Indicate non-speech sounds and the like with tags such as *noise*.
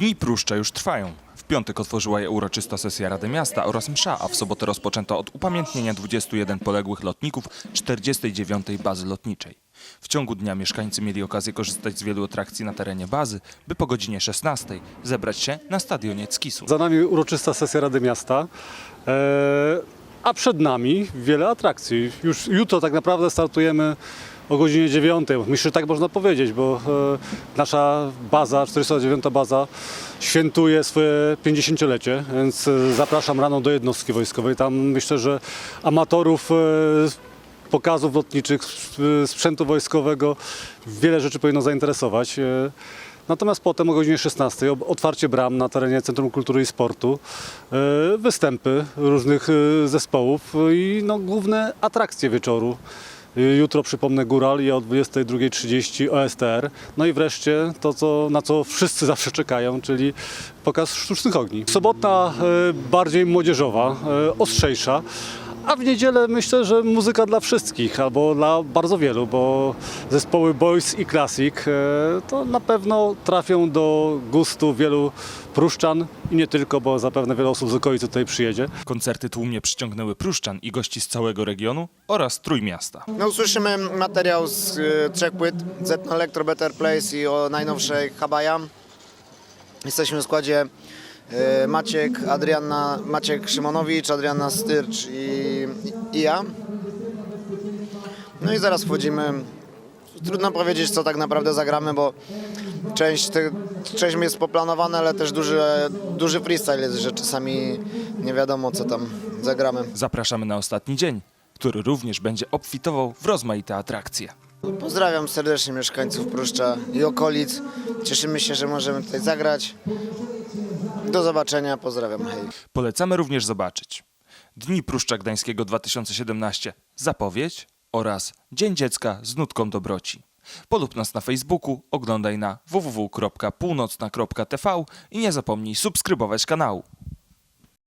Dni Pruszcza już trwają. W piątek otworzyła je uroczysta sesja Rady Miasta oraz msza, a w sobotę rozpoczęto od upamiętnienia 21 poległych lotników 49. bazy lotniczej. W ciągu dnia mieszkańcy mieli okazję korzystać z wielu atrakcji na terenie bazy, by po godzinie 16 zebrać się na stadionie Skisu. Za nami uroczysta sesja Rady Miasta, e, a przed nami wiele atrakcji. Już jutro tak naprawdę startujemy o godzinie 9. Myślę, że tak można powiedzieć, bo e, nasza baza, 49. baza świętuje swoje 50-lecie, więc e, zapraszam rano do jednostki wojskowej. Tam myślę, że amatorów e, pokazów lotniczych, sp- sprzętu wojskowego wiele rzeczy powinno zainteresować. E, Natomiast potem o godzinie 16 ob- otwarcie bram na terenie Centrum Kultury i Sportu, e, występy różnych e, zespołów i no, główne atrakcje wieczoru. E, Jutro przypomnę Góral i o 22.30 OSTR. No i wreszcie to, co, na co wszyscy *laughs* zawsze czekają, czyli pokaz sztucznych ogni. Sobotna e, bardziej młodzieżowa, e, ostrzejsza. A w niedzielę myślę, że muzyka dla wszystkich, albo dla bardzo wielu, bo zespoły Boys i Classic e, to na pewno trafią do gustu wielu pruszczan i nie tylko, bo zapewne wiele osób z okolicy tutaj przyjedzie. Koncerty tłumnie przyciągnęły Pruszczan i gości z całego regionu oraz Trójmiasta. No usłyszymy materiał z y, trzech płyt Zetno Electro Better Place i o najnowszej Habaya. Jesteśmy w składzie Maciek, Adrianna, Maciek Szymonowicz, Adrianna Styrcz i, i ja. No i zaraz wchodzimy. Trudno powiedzieć, co tak naprawdę zagramy, bo część, część jest poplanowana, ale też duży, duży freestyle jest, że czasami nie wiadomo, co tam zagramy. Zapraszamy na ostatni dzień, który również będzie obfitował w rozmaite atrakcje. Pozdrawiam serdecznie mieszkańców Pruszcza i okolic. Cieszymy się, że możemy tutaj zagrać. Do zobaczenia, pozdrawiam, hej. Polecamy również zobaczyć Dni Pruszcza Gdańskiego 2017 zapowiedź oraz Dzień Dziecka z nutką dobroci. Polub nas na Facebooku, oglądaj na www.północna.tv i nie zapomnij subskrybować kanału.